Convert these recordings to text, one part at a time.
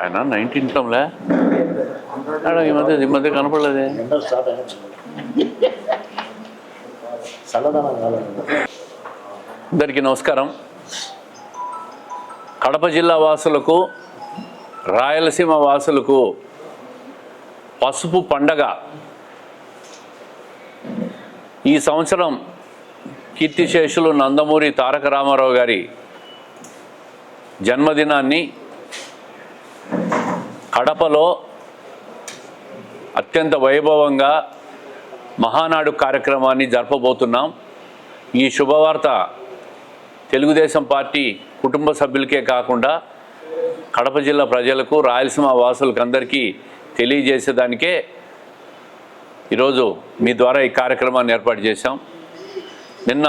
ఆయన నైన్టీన్ టంలే ఈ మధ్య ఈ మధ్య కనపడలేదే. అందరికీ నమస్కారం. కడప జిల్లా వాసులకు రాయలసీమ వాసులకు పసుపు పండగ. ఈ సంవత్సరం కీర్తిశేషులు నందమూరి తారక రామారావు గారి జన్మదినాన్ని కడపలో అత్యంత వైభవంగా మహానాడు కార్యక్రమాన్ని జరపబోతున్నాం. ఈ శుభవార్త తెలుగుదేశం పార్టీ కుటుంబ సభ్యులకే కాకుండా కడప జిల్లా ప్రజలకు రాయలసీమ వాసులకు అందరికీ తెలియజేసేదానికే ఈరోజు మీ ద్వారా ఈ కార్యక్రమాన్ని ఏర్పాటు చేశాం. నిన్న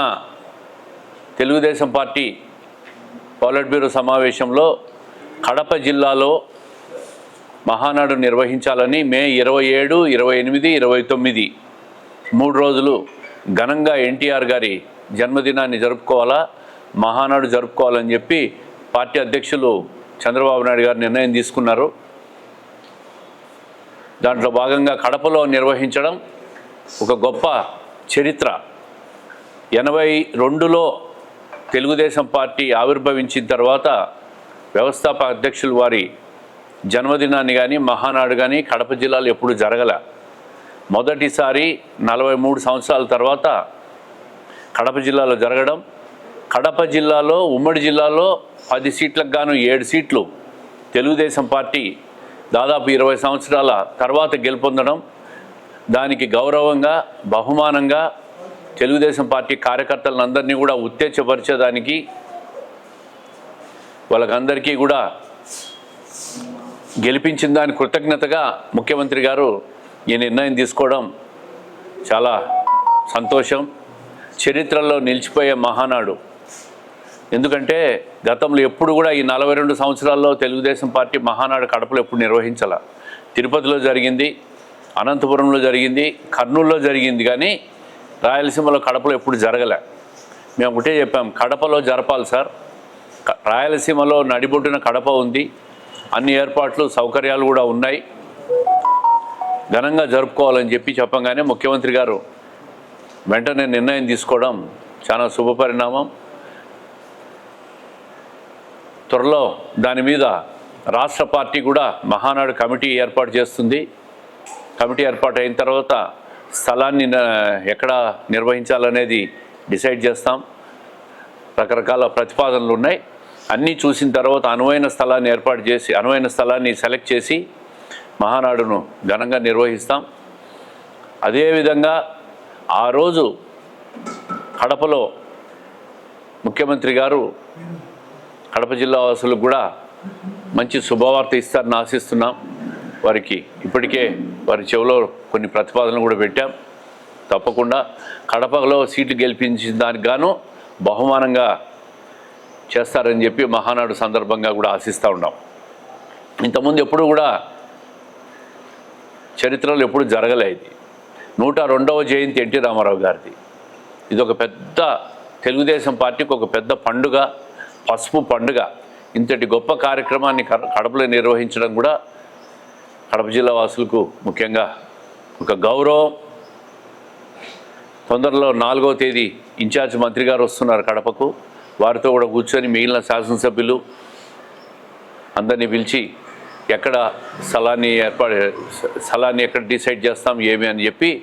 తెలుగుదేశం పార్టీ పాలిట్ బ్యూరో సమావేశంలో కడప జిల్లాలో మహానాడు నిర్వహించాలని మే ఇరవై ఏడు ఇరవై ఎనిమిది ఇరవై తొమ్మిది. మూడు రోజులు ఘనంగా ఎన్టీఆర్ గారి జన్మదినాన్ని జరుపుకోవాలా? మహానాడు జరుపుకోవాలని చెప్పి పార్టీ అధ్యక్షులు చంద్రబాబు నాయుడు గారు నిర్ణయం తీసుకున్నారు. దాంట్లో భాగంగా కడపలో నిర్వహించడం ఒక గొప్ప చరిత్ర. ఎనభై రెండులో తెలుగుదేశం పార్టీ ఆవిర్భవించిన తర్వాత వ్యవస్థాపక అధ్యక్షులు వారి జన్మదినాన్ని కానీ మహానాడు కానీ కడప జిల్లాలో ఎప్పుడు జరగల. మొదటిసారి నలభై మూడు సంవత్సరాల తర్వాత కడప జిల్లాలో జరగడం. కడప జిల్లాలో ఉమ్మడి జిల్లాలో పది సీట్లకు గాను ఏడు సీట్లు తెలుగుదేశం పార్టీ దాదాపు ఇరవై సంవత్సరాల తర్వాత గెలుపొందడం. దానికి గౌరవంగా బహుమానంగా తెలుగుదేశం పార్టీ కార్యకర్తలందరినీ కూడా ఉత్తేజపరిచేదానికి వాళ్ళకందరికీ కూడా గెలిపించిన దాని కృతజ్ఞతగా ముఖ్యమంత్రి గారు ఈ నిర్ణయం తీసుకోవడం చాలా సంతోషం. చరిత్రలో నిలిచిపోయే మహానాడు. ఎందుకంటే గతంలో ఎప్పుడు కూడా ఈ నలభై రెండు సంవత్సరాల్లో తెలుగుదేశం పార్టీ మహానాడు కడపలో ఎప్పుడు నిర్వహించాల. తిరుపతిలో జరిగింది అనంతపురంలో జరిగింది కర్నూలులో జరిగింది కానీ రాయలసీమలో కడపలో ఎప్పుడు జరగలే. మేము ఒకటే చెప్పాం కడపలో జరపాలి సార్. రాయలసీమలో నడిబొడ్డున కడప ఉంది. అన్ని ఏర్పాట్లు సౌకర్యాలు కూడా ఉన్నాయి. ఘనంగా జరుపుకోవాలని చెప్పి చెప్పంగానే ముఖ్యమంత్రి గారు వెంటనే నిర్ణయం తీసుకోవడం చాలా శుభపరిణామం త్వరలో దాని మీద రాష్ట్ర పార్టీ కూడా మహానాడు కమిటీ ఏర్పాటు చేస్తుంది. కమిటీ ఏర్పాటు అయిన తర్వాత స్థలాన్ని ఎక్కడ నిర్వహించాలనేది డిసైడ్ చేస్తాం. రకరకాల ప్రతిపాదనలు ఉన్నాయి. అన్నీ చూసిన తర్వాత అనువైన స్థలాన్ని ఏర్పాటు చేసి అనువైన స్థలాన్ని సెలెక్ట్ చేసి మహానాడును ఘనంగా నిర్వహిస్తాం. అదేవిధంగా ఆ రోజు కడపలో ముఖ్యమంత్రి గారు కడప జిల్లా వాసులకు కూడా మంచి శుభవార్త ఇస్తారని ఆశిస్తున్నాం. వారికి ఇప్పటికే వారి చెవిలో కొన్ని ప్రతిపాదనలు కూడా పెట్టాం. తప్పకుండా కడపలో సీట్లు గెలిపించిన దానికి గాను బహుమానంగా చేస్తారని చెప్పి మహానాడు సందర్భంగా కూడా ఆశిస్తూ ఉన్నాం. ఇంతకుముందు ఎప్పుడు కూడా చరిత్రలో ఎప్పుడు జరగలేదు నూట రెండవ జయంతి ఎన్టీ రామారావు గారిది. ఇది ఒక పెద్ద తెలుగుదేశం పార్టీకి ఒక పెద్ద పండుగ పసుపు పండుగ. ఇంతటి గొప్ప కార్యక్రమాన్ని కడ- కడపలో నిర్వహించడం కూడా కడప జిల్లా వాసులకు ముఖ్యంగా ఒక గౌరవం. తొందరలో నాలుగవ తేదీ ఇన్ఛార్జ్ మంత్రి గారు వస్తున్నారు కడపకు. వారితో కూడా కూర్చొని మిగిలిన శాసనసభ్యులు అందరినీ పిలిచి ఎక్కడ స్థలాన్ని ఏర్పాటు స్థలాన్ని ఎక్కడ డిసైడ్ చేస్తాం ఏమి అని చెప్పి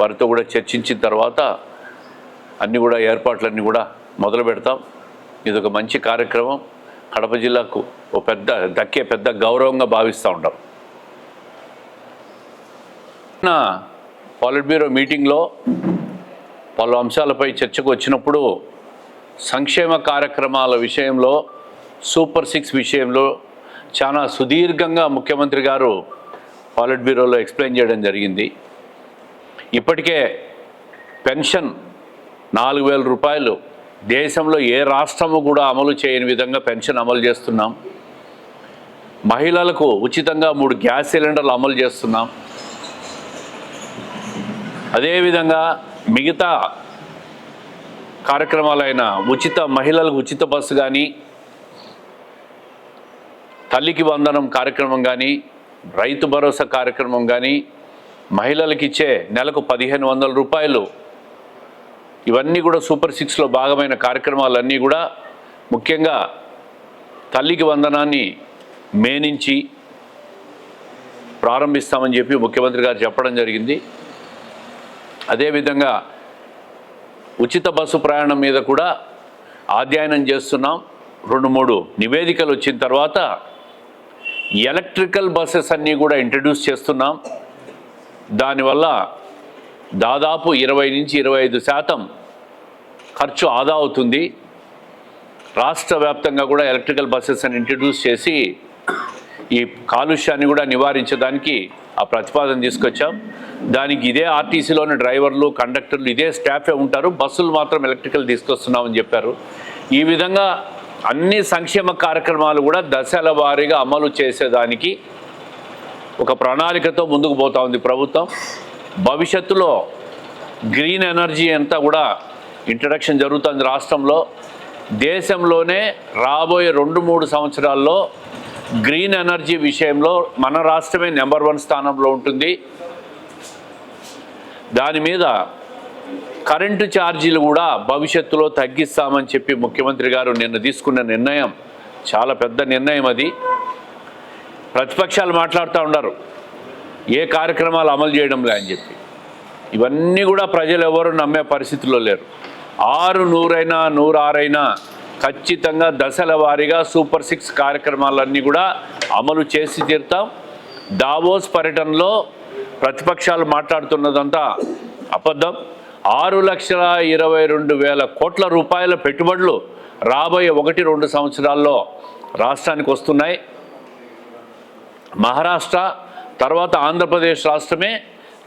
వారితో కూడా చర్చించిన తర్వాత అన్నీ కూడా ఏర్పాట్లన్నీ కూడా మొదలు పెడతాం. ఇది ఒక మంచి కార్యక్రమం. కడప జిల్లాకు ఒక పెద్ద దక్కే పెద్ద గౌరవంగా భావిస్తూ ఉంటాం. నా పాలిట్ బ్యూరో మీటింగ్లో పలు అంశాలపై చర్చకు వచ్చినప్పుడు సంక్షేమ కార్యక్రమాల విషయంలో సూపర్ సిక్స్ విషయంలో చాలా సుదీర్ఘంగా ముఖ్యమంత్రి గారు పాలిట్ బ్యూరోలో ఎక్స్ప్లెయిన్ చేయడం జరిగింది. ఇప్పటికే పెన్షన్ నాలుగు వేల రూపాయలు దేశంలో ఏ రాష్ట్రము కూడా అమలు చేయని విధంగా పెన్షన్ అమలు చేస్తున్నాం. మహిళలకు ఉచితంగా మూడు గ్యాస్ సిలిండర్లు అమలు చేస్తున్నాం. అదేవిధంగా మిగతా కార్యక్రమాలైన ఉచిత మహిళలకు ఉచిత బస్సు కానీ తల్లికి వందనం కార్యక్రమం కానీ రైతు భరోసా కార్యక్రమం కానీ మహిళలకు ఇచ్చే నెలకు పదిహేను వందల రూపాయలు. ఇవన్నీ కూడా సూపర్ సిక్స్లో భాగమైన కార్యక్రమాలన్నీ కూడా ముఖ్యంగా తల్లికి వందనాన్ని మే నుంచి ప్రారంభిస్తామని చెప్పి ముఖ్యమంత్రి గారు చెప్పడం జరిగింది. అదేవిధంగా ఉచిత బస్సు ప్రయాణం మీద కూడా అధ్యయనం చేస్తున్నాం. రెండు మూడు నివేదికలు వచ్చిన తర్వాత ఎలక్ట్రికల్ బస్సెస్ అన్నీ కూడా ఇంట్రడ్యూస్ చేస్తున్నాం. దానివల్ల దాదాపు ఇరవై నుంచి ఇరవై ఐదు శాతం ఖర్చు ఆదా అవుతుంది. రాష్ట్ర వ్యాప్తంగా కూడా ఎలక్ట్రికల్ బస్సెస్ అని ఇంట్రడ్యూస్ చేసి ఈ కాలుష్యాన్ని కూడా నివారించడానికి ఆ ప్రతిపాదన తీసుకొచ్చాం. దానికి ఇదే ఆర్టీసీలోని డ్రైవర్లు కండక్టర్లు ఇదే స్టాఫే ఉంటారు. బస్సులు మాత్రం ఎలక్ట్రికల్ తీసుకొస్తున్నామని చెప్పారు. ఈ విధంగా అన్ని సంక్షేమ కార్యక్రమాలు కూడా దశల వారీగా అమలు చేసేదానికి ఒక ప్రణాళికతో ముందుకు పోతా ఉంది ప్రభుత్వం. భవిష్యత్తులో గ్రీన్ ఎనర్జీ అంతా కూడా ఇంట్రడక్షన్ జరుగుతుంది రాష్ట్రంలో. దేశంలోనే రాబోయే రెండు మూడు సంవత్సరాల్లో గ్రీన్ ఎనర్జీ విషయంలో మన రాష్ట్రమే నెంబర్ వన్ స్థానంలో ఉంటుంది. దాని మీద కరెంటు ఛార్జీలు కూడా భవిష్యత్తులో తగ్గిస్తామని చెప్పి ముఖ్యమంత్రి గారు నిన్న తీసుకున్న నిర్ణయం. చాలా పెద్ద నిర్ణయం అది. ప్రతిపక్షాలు మాట్లాడుతూ ఉన్నారు. ఏ కార్యక్రమాలు అమలు చేయడంలే అని చెప్పి. ఇవన్నీ కూడా ప్రజలు ఎవరు నమ్మే పరిస్థితిలో లేరు. ఆరు నూరైనా నూరారైనా ఖచ్చితంగా దశల వారీగా సూపర్ సిక్స్ కార్యక్రమాలన్నీ కూడా అమలు చేసి తీరుతాం. దావోస్ పర్యటనలో ప్రతిపక్షాలు మాట్లాడుతున్నదంతా అబద్ధం. ఆరు లక్షల ఇరవై రెండు వేల కోట్ల రూపాయల పెట్టుబడులు రాబోయే ఒకటి రెండు సంవత్సరాల్లో రాష్ట్రానికి వస్తున్నాయి. మహారాష్ట్ర తర్వాత ఆంధ్రప్రదేశ్ రాష్ట్రమే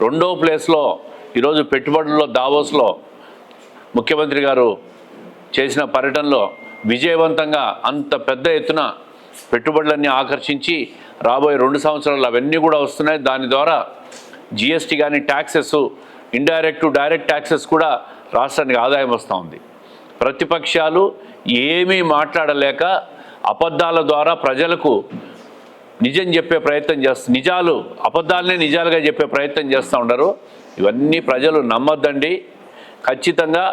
రెండో ప్లేస్లో ఈరోజు పెట్టుబడుల్లో దావోస్లో ముఖ్యమంత్రి గారు చేసిన పర్యటనలో విజయవంతంగా అంత పెద్ద ఎత్తున పెట్టుబడులన్నీ ఆకర్షించి రాబోయే రెండు సంవత్సరాలు అవన్నీ కూడా వస్తున్నాయి. దాని ద్వారా జిఎస్టీ కానీ ట్యాక్సెస్ ఇండైరెక్ట్ డైరెక్ట్ ట్యాక్సెస్ కూడా రాష్ట్రానికి ఆదాయం వస్తూ ఉంది. ప్రతిపక్షాలు ఏమీ మాట్లాడలేక అబద్ధాల ద్వారా ప్రజలకు నిజం చెప్పే ప్రయత్నం చేస్తు నిజాలు అబద్ధాలనే నిజాలుగా చెప్పే ప్రయత్నం చేస్తూ ఉండరు. ఇవన్నీ ప్రజలు నమ్మద్దండి. ఖచ్చితంగా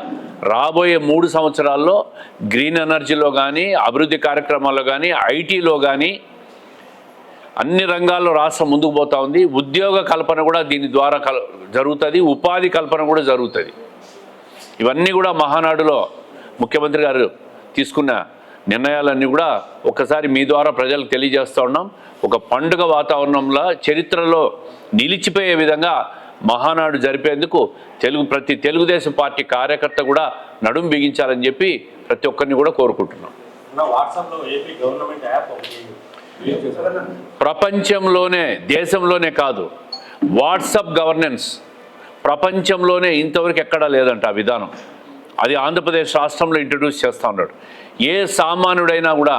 రాబోయే మూడు సంవత్సరాల్లో గ్రీన్ ఎనర్జీలో కానీ అభివృద్ధి కార్యక్రమాల్లో కానీ ఐటీలో కానీ అన్ని రంగాల్లో రాష్ట్రం ముందుకు పోతా ఉంది. ఉద్యోగ కల్పన కూడా దీని ద్వారా కల్ జరుగుతుంది. ఉపాధి కల్పన కూడా జరుగుతుంది. ఇవన్నీ కూడా మహానాడులో ముఖ్యమంత్రి గారు తీసుకున్న నిర్ణయాలన్నీ కూడా ఒకసారి మీ ద్వారా ప్రజలకు తెలియజేస్తూ ఉన్నాం. ఒక పండుగ వాతావరణంలో చరిత్రలో నిలిచిపోయే విధంగా మహానాడు జరిపేందుకు తెలుగు ప్రతి తెలుగుదేశం పార్టీ కార్యకర్త కూడా నడుం బిగించాలని చెప్పి ప్రతి ఒక్కరిని కూడా కోరుకుంటున్నాం. వాట్సాప్లో ఏపీ గవర్నమెంట్ యాప్ ప్రపంచంలోనే దేశంలోనే కాదు వాట్సప్ గవర్నెన్స్ ప్రపంచంలోనే ఇంతవరకు ఎక్కడా లేదంట ఆ విధానం. అది ఆంధ్రప్రదేశ్ రాష్ట్రంలో ఇంట్రడ్యూస్ చేస్తూ ఉన్నాడు. ఏ సామాన్యుడైనా కూడా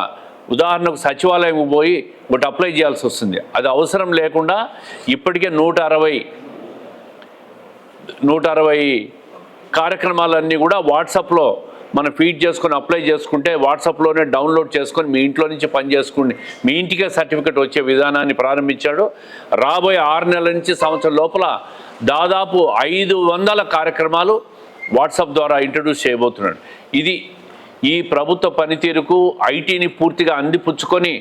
ఉదాహరణకు సచివాలయం పోయి ఒకటి అప్లై చేయాల్సి వస్తుంది. అది అవసరం లేకుండా ఇప్పటికే నూట అరవై నూట అరవై కార్యక్రమాలన్నీ కూడా వాట్సాప్లో మనం ఫీడ్ చేసుకొని అప్లై చేసుకుంటే వాట్సాప్లోనే డౌన్లోడ్ చేసుకొని మీ ఇంట్లో నుంచి పని చేసుకుని మీ ఇంటికే సర్టిఫికెట్ వచ్చే విధానాన్ని ప్రారంభించాడు. రాబోయే ఆరు నెలల నుంచి సంవత్సరం లోపల దాదాపు ఐదు వందల కార్యక్రమాలు వాట్సాప్ ద్వారా ఇంట్రడ్యూస్ చేయబోతున్నాడు. ఇది ఈ ప్రభుత్వ పనితీరుకు ఐటీని పూర్తిగా అందిపుచ్చుకొని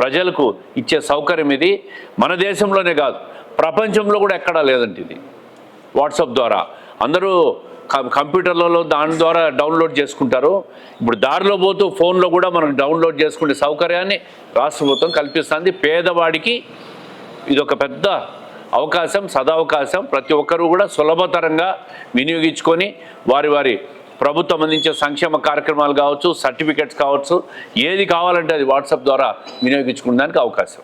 ప్రజలకు ఇచ్చే సౌకర్యం ఇది. మన దేశంలోనే కాదు ప్రపంచంలో కూడా ఎక్కడా లేదంటే ఇది వాట్సాప్ ద్వారా. అందరూ కంప్యూటర్లలో దాని ద్వారా డౌన్లోడ్ చేసుకుంటారు. ఇప్పుడు దారిలో పోతూ ఫోన్లో కూడా మనం డౌన్లోడ్ చేసుకునే సౌకర్యాన్ని రాష్ట్ర ప్రభుత్వం కల్పిస్తుంది. పేదవాడికి ఇది ఒక పెద్ద అవకాశం సదావకాశం. ప్రతి ఒక్కరూ కూడా సులభతరంగా వినియోగించుకొని వారి వారి ప్రభుత్వం అందించే సంక్షేమ కార్యక్రమాలు కావచ్చు సర్టిఫికెట్స్ కావచ్చు ఏది కావాలంటే అది వాట్సాప్ ద్వారా వినియోగించుకునే దానికి అవకాశం.